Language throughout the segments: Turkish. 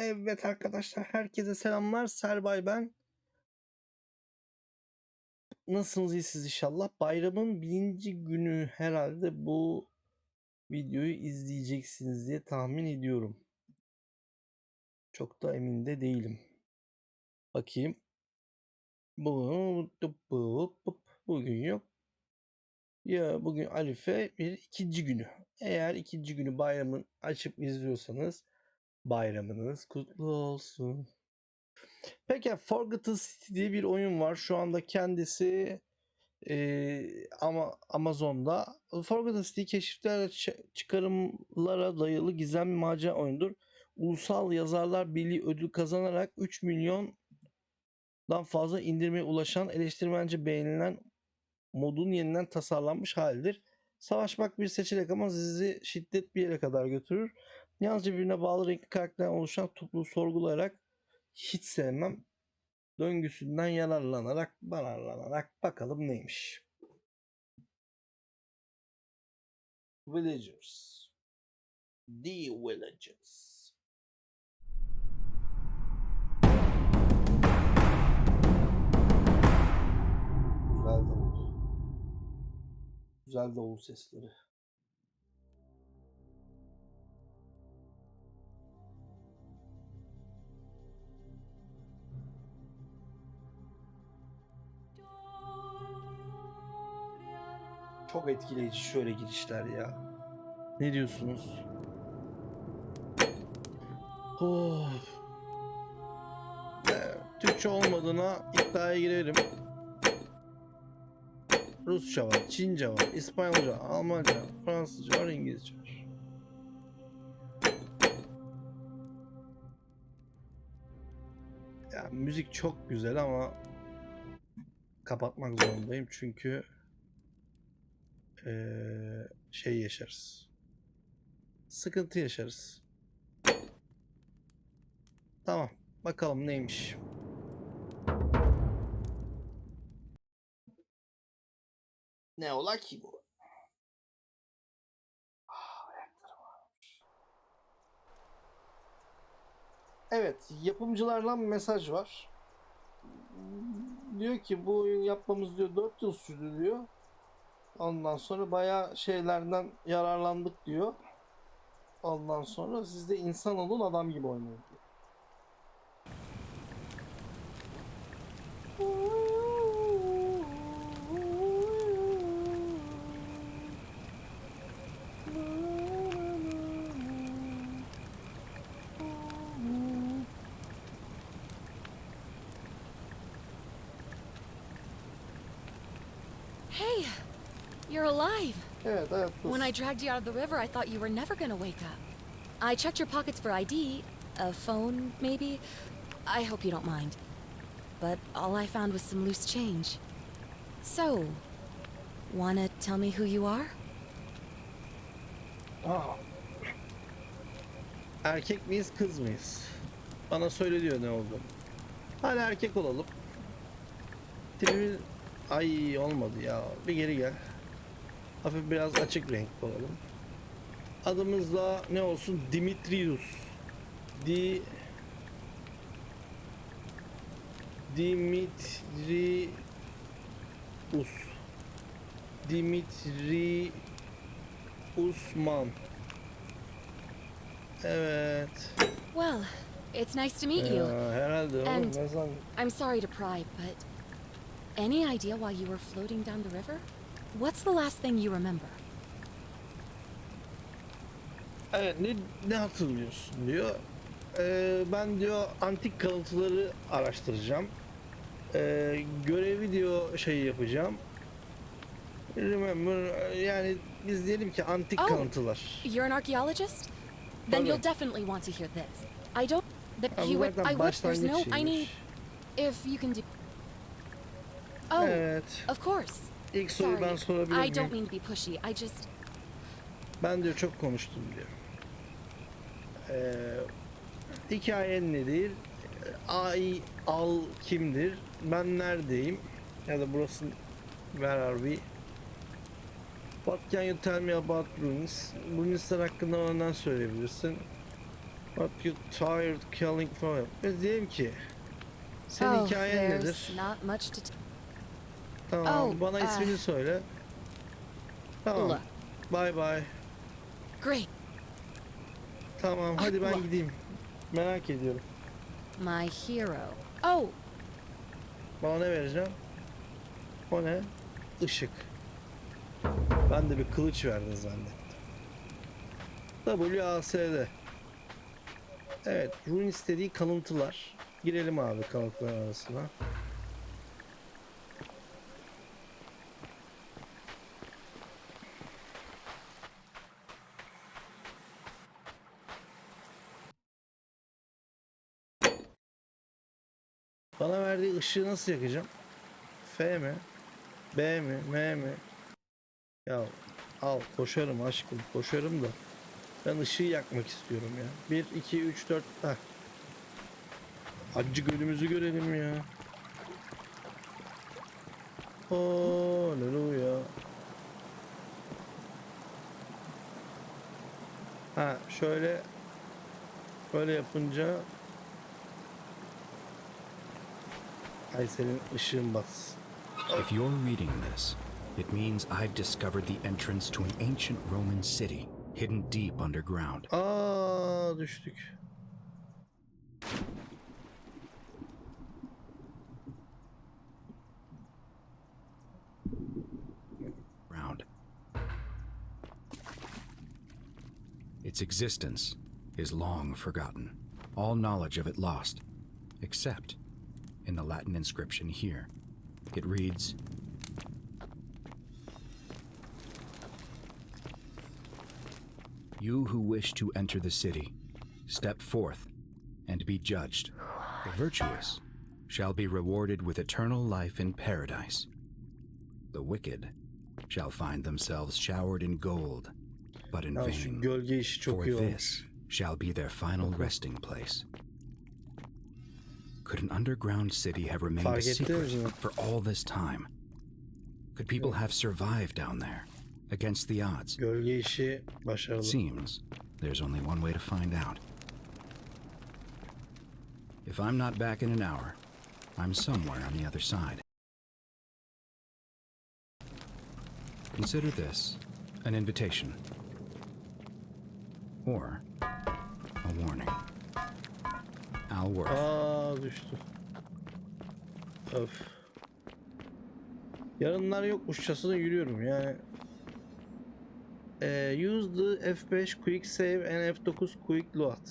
Evet arkadaşlar herkese selamlar. Serbay ben. Nasılsınız iyisiniz inşallah. Bayramın birinci günü herhalde bu videoyu izleyeceksiniz diye tahmin ediyorum. Çok da emin de değilim. Bakayım. Bu bugün yok. Ya bugün Arife bir ikinci günü. Eğer ikinci günü bayramın açıp izliyorsanız bayramınız kutlu olsun. Peki Forgotten City diye bir oyun var. Şu anda kendisi eee, ama Amazon'da. Forgotten City keşifler çıkarımlara dayalı gizemli macera oyundur. Ulusal Yazarlar Birliği ödül kazanarak 3 milyondan fazla indirmeye ulaşan eleştirmence beğenilen modun yeniden tasarlanmış halidir. Savaşmak bir seçenek ama sizi şiddet bir yere kadar götürür. Yalnızca birbirine bağlı renkli karakterden oluşan topluluğu sorgulayarak hiç sevmem. Döngüsünden yararlanarak, yararlanarak bakalım neymiş. Villagers. The Villagers. Güzel davul. Güzel davul sesleri. Çok etkileyici şöyle girişler ya. Ne diyorsunuz? Oh. Türkçe olmadığına iddiaya girerim. Rusça var, Çince var, İspanyolca, Almanca, Fransızca var, İngilizce var. Ya müzik çok güzel ama kapatmak zorundayım çünkü eee, şey yaşarız. Sıkıntı yaşarız. Tamam. Bakalım neymiş. Ne ola ki bu? Evet, yapımcılardan mesaj var. Diyor ki bu oyun yapmamız diyor 4 yıl sürdü diyor. Ondan sonra bayağı şeylerden yararlandık diyor. Ondan sonra siz de insan olun adam gibi oynayın diyor. You're alive. Evet, evet. dur. When I dragged you out of the river, I thought you were never gonna wake up. I checked your pockets for ID, a phone, maybe. I hope you don't mind. But all I found was some loose change. So, wanna tell me who you are? Aa. Erkek miyiz kız mıyız? Bana söyle diyor ne oldu. Hadi erkek olalım. Tipimiz... Ay olmadı ya. Bir geri gel. Hafif biraz açık renk olalım. Adımız da ne olsun? Dimitrius. Di... Dimitrius. Dimitri Usman. Evet. Well, it's nice to meet you. Ya, herhalde And-? I'm sorry to pry, but any idea why you were floating down the river? What's the last thing you remember? Evet ne, ne hatırlıyorsun diyor. Ee, ben diyor antik kalıntıları araştıracağım. Ee, görevi diyor şey yapacağım. Remember yani biz diyelim ki antik Oh. kalıntılar. You're an archaeologist? Then you'll definitely want to hear this. I don't. That bu would. I would. There's no. I need. If you can do. Oh, Evet. of course. İlk soruyu ben sorabilir I don't miyim? mean to be pushy. I just. Ben diyor çok konuştum diyor. Ee, hikayen nedir? Ay al kimdir? Ben neredeyim? Ya da burası where are we? What can you tell me about Ruins? Ruinsler hakkında ne söyleyebilirsin? What you tired killing for? Ben diyeyim ki senin oh, hikayen there's nedir? not much to. T- Tamam Oh, bana uh, ismini söyle. Tamam. Ula. Bye bye. Great. Tamam hadi ben gideyim. Merak ediyorum. My hero. Oh, Bana ne vereceğim? O ne? Işık. Ben de bir kılıç verdin zannettim. WASD. Evet, Rune istediği kalıntılar. Girelim abi kalıntılar arasına. Bana verdiği ışığı nasıl yakacağım? F mi? B mi? M mi? Ya al koşarım aşkım koşarım da. Ben ışığı yakmak istiyorum ya. 1, 2, 3, 4. Heh. Acı gölümüzü görelim ya. Haleluya. Ha şöyle böyle yapınca Ay senin ışığın bas. If you're reading this, it means I've discovered the entrance to an ancient Roman city hidden deep underground. Aa düştük. Ground. Its existence is long forgotten, all knowledge of it lost, except in the Latin inscription here. It reads You who wish to enter the city, step forth and be judged. The virtuous shall be rewarded with eternal life in paradise. The wicked shall find themselves showered in gold, but in vain. gölge işi çok For this shall be their final resting place. Could an underground city have remained a secret for all this time? Could people have survived down there against the odds? Gölge işi It başarılı. seems there's only one way to find out. If I'm not back in an hour, I'm somewhere on the other side. Consider this an invitation or a warning. Worth. Aa düştü. Öf. Yarınlar yokmuşçasına yürüyorum yani. Ee, use the F5 quick save and F9 quick load.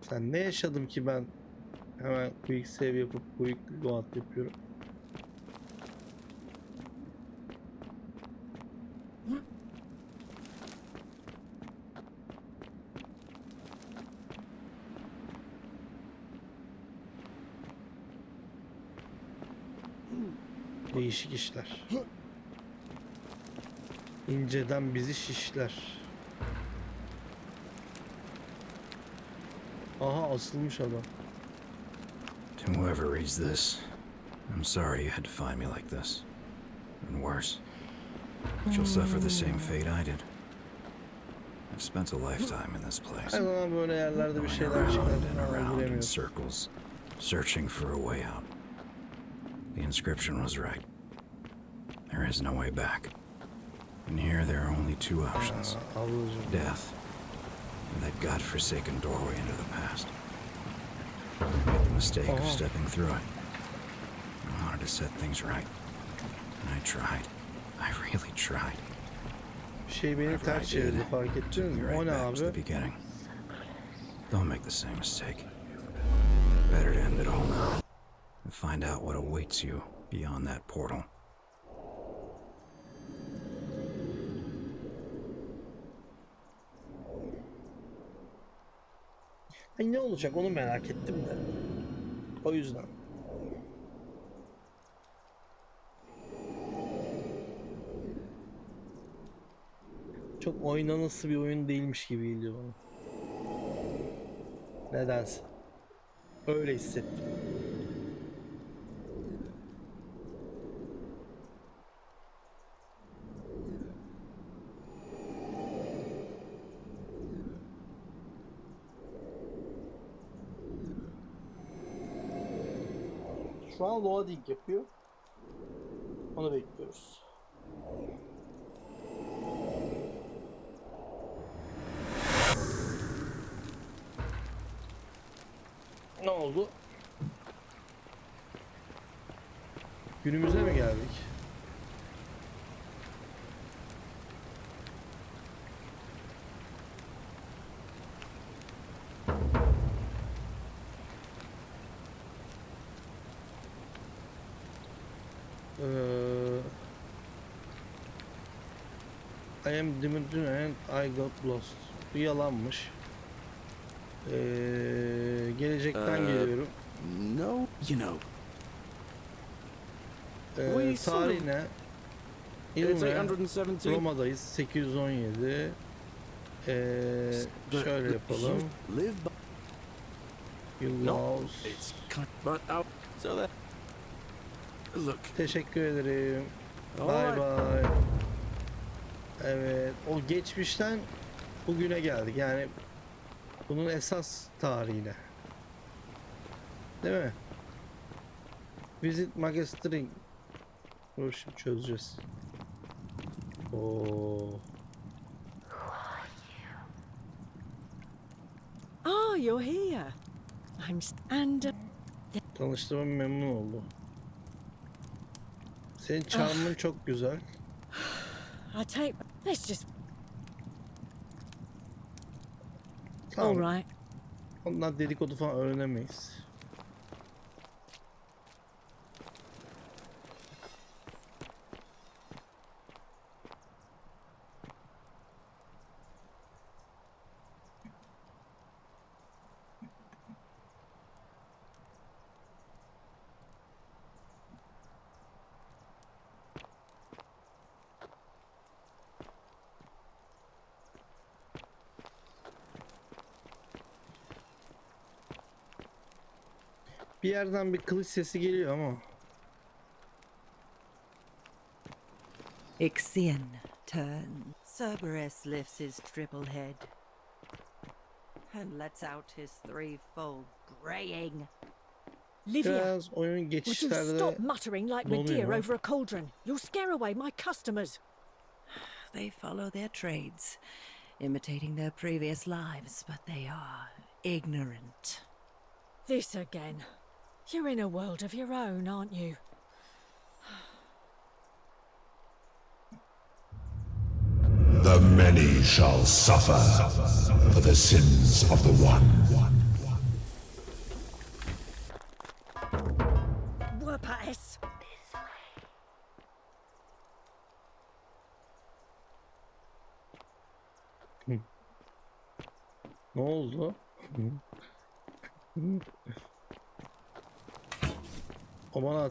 Sen ne yaşadım ki ben hemen quick save yapıp quick load yapıyorum. Değişik işler. İnceden bizi şişler. Aha asılmış adam. To whoever reads this, I'm sorry you had to find me like this. And worse, that you'll suffer the same fate I did. I've spent a lifetime in this place. Going around and around in circles, searching for a way out. The inscription was right. There is no way back. And here there are only two options death, and that godforsaken doorway into the past. I made the mistake Oh. of stepping through it. I wanted to set things right. And I tried. I really tried. Şey beni Whatever I ters did çevirdi fark took ettiniz me mi? right ne back to the abi? beginning. Don't make the same mistake. Better to end it all now and find out what awaits you beyond that portal. Ay ne olacak onu merak ettim de. O yüzden. Çok oynanası bir oyun değilmiş gibi geliyor bana. Nedense. Öyle hissettim. Şu an loading yapıyor. Onu bekliyoruz. Ne oldu? Günümüze mi geldik? I am Dimitri and I got lost. Bu yalanmış. Eee gelecekten Ee, geliyorum. No, you know, sort tarih ne? 817. Roma'dayız. 817. Eee But şöyle yapalım. Yılmaz. it's cut, but out. So that look. Teşekkür ederim. right. bay. Evet, o geçmişten bugüne geldik. Yani bunun esas tarihine. Değil mi? Visit Magistering. Dur şimdi çözeceğiz. Oo. Ah, you're here. I'm and Tanıştığıma memnun oldum. Senin charm'ın çok güzel. I take. Let's just. Tamam. All right. Ondan dedikodu falan öğrenemeyiz. Bir yerden bir kılıç sesi geliyor ama. Ixion turns. Cerberus lifts his triple head and lets out his threefold braying. Livia, Biraz oyun would you geçişlerde stop muttering like donuyor. Medea over a cauldron? You'll scare away my customers. They follow their trades, imitating their previous lives, but they are ignorant. This again. You're in a world of your own, aren't you? The many shall suffer for the sins of the one.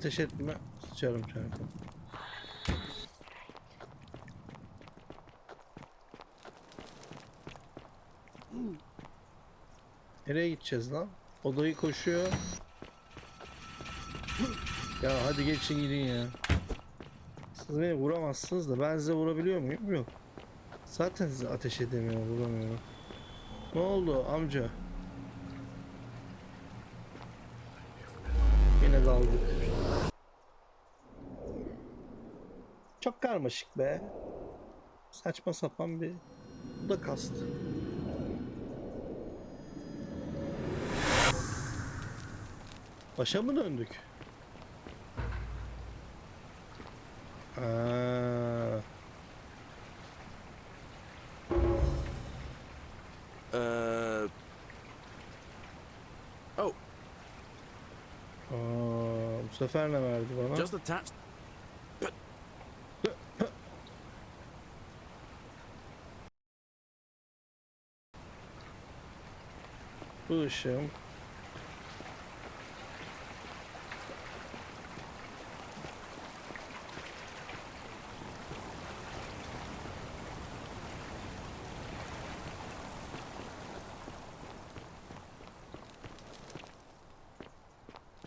Ateş etme. Sıçarım çarpı. Nereye gideceğiz lan? Odayı koşuyor. Ya hadi geçin gidin ya. Siz beni vuramazsınız da ben size vurabiliyor muyum? Yok. Zaten size ateş edemiyorum, vuramıyorum. Ne oldu amca? Çok karmaşık be. Saçma sapan bir... Bu da kastı. Başa mı döndük? Aa, Uh. Oh, aa, bu sefer ne verdi bana? just attached. Bu ışığım.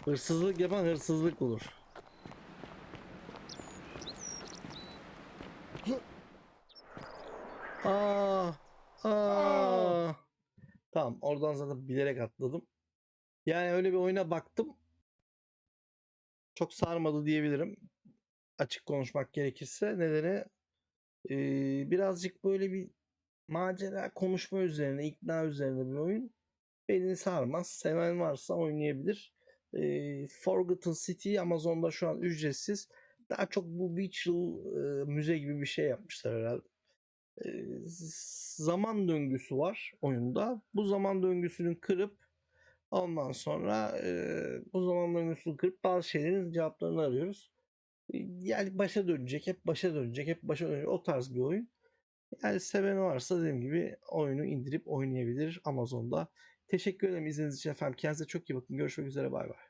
Hırsızlık yapan hırsızlık bulur. Aa, aa. Tamam, oradan zaten bilerek atladım. Yani öyle bir oyuna baktım. çok sarmadı diyebilirim. Açık konuşmak gerekirse. Nedeni eee, birazcık böyle bir macera konuşma üzerine, ikna üzerine bir oyun. Beni sarmaz. Seven varsa oynayabilir. Eee, Forgotten City Amazon'da şu an ücretsiz. Daha çok bu Witcher eee, müze gibi bir şey yapmışlar herhalde. Zaman döngüsü var oyunda. Bu zaman döngüsünü kırıp ondan sonra bu zaman döngüsünü kırıp bazı şeylerin cevaplarını arıyoruz. Yani başa dönecek, hep başa dönecek, hep başa dönecek. O tarz bir oyun. Yani seveni varsa dediğim gibi oyunu indirip oynayabilir Amazon'da. Teşekkür ederim izlediğiniz için efendim. Kendinize çok iyi bakın. Görüşmek üzere. Bay bay.